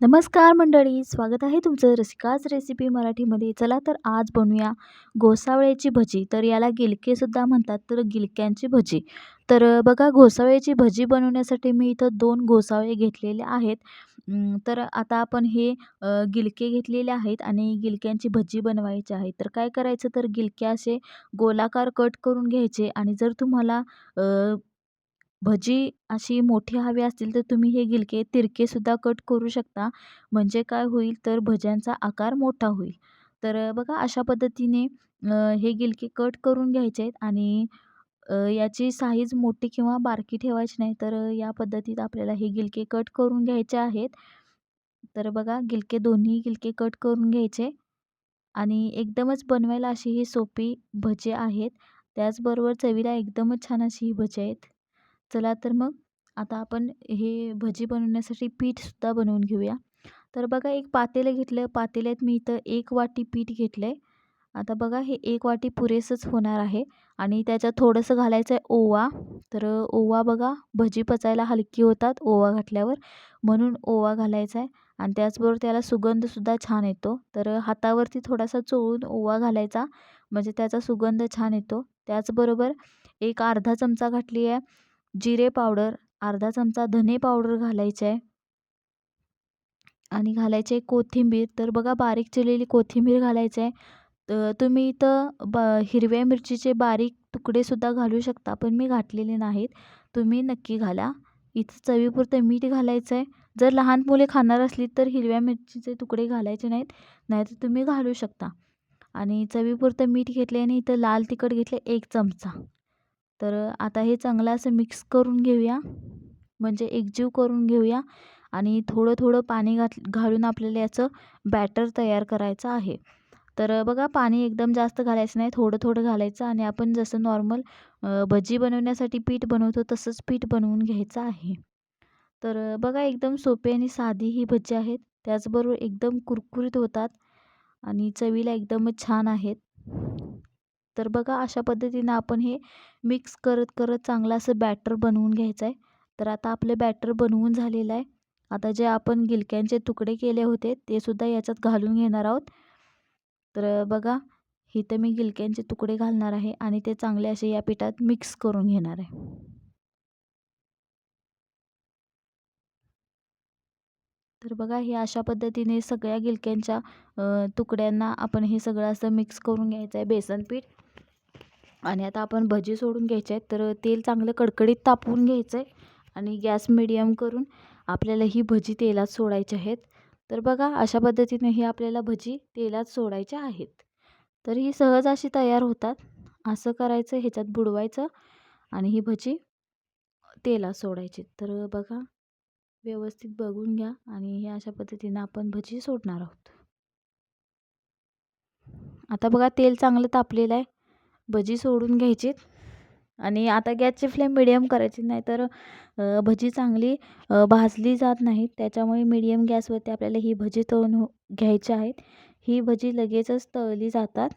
नमस्कार मंडळी स्वागत आहे तुमचं रसिकाच रेसिपी मराठीमध्ये. चला तर आज बनवूया घोसावळ्याची भजी. तर याला गिलकेसुद्धा म्हणतात तर गिलक्यांची भजी. तर बघा घोसावळ्याची भजी बनवण्यासाठी मी इथं दोन घोसावळे घेतलेले आहेत. तर आता आपण हे गिलके घेतलेले आहेत आणि गिलक्यांची भजी बनवायची आहे. तर काय करायचं? तर गिलके असे गोलाकार कट करून घ्यायचे आणि जर तुम्हाला भजी अशी मोठी हवी असतील तर तुम्ही हे गिलके तिरकेसुद्धा कट करू शकता. म्हणजे काय होईल तर भज्यांचा आकार मोठा होईल. तर बघा अशा पद्धतीने हे गिलके कट करून घ्यायचे आहेत आणि याची साईज मोठी किंवा बारकी ठेवायची नाही तर या पद्धतीत आपल्याला हे गिलके कट करून घ्यायचे आहेत. तर बघा गिलके दोन्ही गिलके कट करून घ्यायचे आणि एकदमच बनवायला अशी ही सोपी भजे आहेत. त्याचबरोबर चवीला एकदमच छान अशी ही भजी आहेत. चला तर मग आता आपण हे भजी बनवण्यासाठी पीठसुद्धा बनवून घेऊया. तर बघा एक पातेलं घेतलं पातेल्यात मी इथं एक वाटी पीठ घेतलं आहे आता बघा हे एक वाटी पुरेसंच होणार आहे आणि त्याच्यात थोडंसं घालायचं आहे ओवा. तर ओवा बघा भजी पचायला हलकी होतात ओवा घातल्यावर म्हणून ओवा घालायचा आहे आणि त्याचबरोबर त्याला सुगंधसुद्धा छान येतो. तर हातावरती थोडासा चोळून ओवा घालायचा म्हणजे त्याचा सुगंध छान येतो. त्याचबरोबर एक अर्धा चमचा घातली आहे जिरे पावडर अर्धा चमचा धने पावडर घालायचं. आहे आणि घालायचे कोथिंबीर. तर बघा बारीक चिरलेली कोथिंबीर घालायचं. आहे तर तुम्ही इथं ब हिरव्या मिरचीचे बारीक तुकडेसुद्धा घालू शकता पण मी घातलेले नाहीत. तुम्ही नक्की घाला. इथं चवीपुरतं मीठ घालायचं आहे जर लहान मुले खाणार असली तर हिरव्या मिरचीचे तुकडे घालायचे नाहीत. नाहीतर तुम्ही घालू शकता. आणि चवीपुरतं मीठ घेतले आणि इथं लाल तिखट घेतले एक चमचा. तर आता हे चांगलं असं मिक्स करून घेऊया. म्हणजे एकजीव करून घेऊया. आणि थोडं थोडं पाणी घात घालून आपल्याला याचं बॅटर तयार करायचं आहे. तर बघा पाणी एकदम जास्त घालायचं नाही. थोडं थोडं घालायचं आणि आपण जसं नॉर्मल भजी बनवण्यासाठी पीठ बनवतो तसंच पीठ बनवून घ्यायचं आहे. तर बघा एकदम सोपी आणि साधी ही भजी आहेत. त्याचबरोबर एकदम कुरकुरीत होतात आणि चवीला एकदमच छान आहेत. तर बघा अशा पद्धतीनं आपण हे मिक्स करत करत चांगलं असं बॅटर बनवून घ्यायचं आहे. तर आता आपले बॅटर बनवून झालेलं आहे. आता जे आपण गिलक्यांचे तुकडे केले होते ते सुद्धा याच्यात घालून घेणार आहोत. तर बघा इथं मी गिलक्यांचे तुकडे घालणार आहे आणि ते चांगले असे या पिठात मिक्स करून घेणार आहे. तर बघा हे अशा पद्धतीने सगळ्या गिलक्यांच्या तुकड्यांना आपण हे सगळं असं मिक्स करून घ्यायचं आहे. बेसन पीठ आणि आता आपण भजी सोडून घ्यायचे आहेत तर तेल चांगलं कडकडीत तापवून घ्यायचं आहे आणि गॅस मिडियम करून आपल्याला ही भजी तेलात सोडायची आहेत. तर बघा अशा पद्धतीने ही आपल्याला भजी तेलात सोडायच्या आहेत. तर ही सहज अशी तयार होतात. असं करायचं ह्याच्यात बुडवायचं आणि ही भजी तेलात सोडायची. तर बघा व्यवस्थित बघून घ्या आणि हे अशा पद्धतीनं आपण भजी सोडणार आहोत. आता बघा तेल चांगलं तापलेलं आहे. भजी सोडून घ्यायची आणि आता गॅसची फ्लेम मिडियम करायची नाही तर भजी चांगली भाजली जात नाहीत. त्याच्यामुळे मिडियम गॅसवरती आपल्याला ही भजी तळून हो, घ्यायची आहेत. ही भजी लगेचच तळली जातात.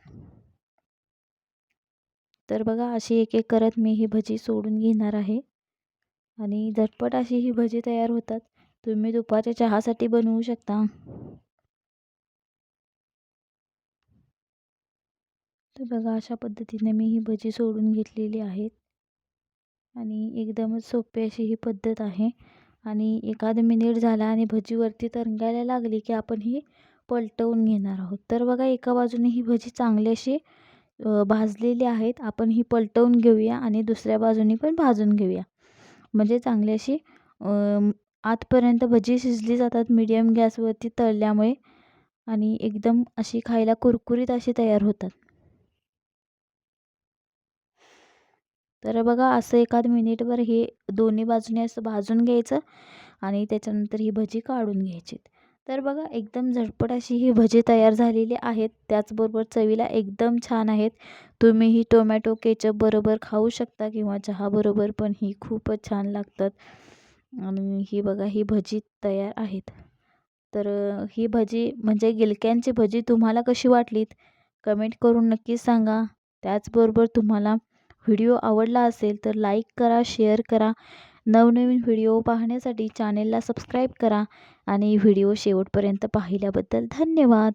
तर बघा अशी एक एक करत मी ही भजी सोडून घेणार आहे. आणि झटपट अशी ही भजी तयार होतात. तुम्ही दुपारच्या चहासाठी बनवू शकता. तर बघा अशा पद्धतीने मी ही भजी सोडून घेतलेली आहेत. आणि एकदमच सोपी अशी ही पद्धत आहे. आणि एखाद मिनिट झाला आणि भजीवरती तरंगायला लागली की आपण ही पलटवून घेणार आहोत. तर बघा एका बाजूने ही भजी चांगली अशी भाजलेली आहेत. आपण ही पलटवून घेऊया आणि दुसऱ्या बाजूने पण भाजून घेऊया. म्हणजे चांगली अशी आतपर्यंत भजी शिजली जातात मीडियम गॅसवरती तळल्यामुळे. आणि एकदम अशी खायला कुरकुरीत अशी तयार होतात. तर बघा असं एखाद मिनिटभर हे दोन्ही बाजूने असं भाजून घ्यायचं आणि त्याच्यानंतर ही भजी काढून घ्यायची. तर बघा एकदम झटपट अशी ही भजी तयार झालेली आहेत. त्याचबरोबर चवीला एकदम छान आहेत. तुम्ही ही टोमॅटो केचप बरोबर खाऊ शकता किंवा चहाबरोबर पण ही खूपच छान लागतात. आणि ही बघा ही भजी तयार आहेत. तर ही भजी म्हणजे गिलक्यांची भजी तुम्हाला कशी वाटलीत? कमेंट करून नक्की सांगा. त्याचबरोबर तुम्हाला व्हिडिओ आवडला असेल तर लाईक करा शेअर करा. नवनवीन व्हिडिओ पाहण्यासाठी चॅनेलला सबस्क्राईब करा आणि व्हिडिओ शेवटपर्यंत पाहिल्याबद्दल धन्यवाद.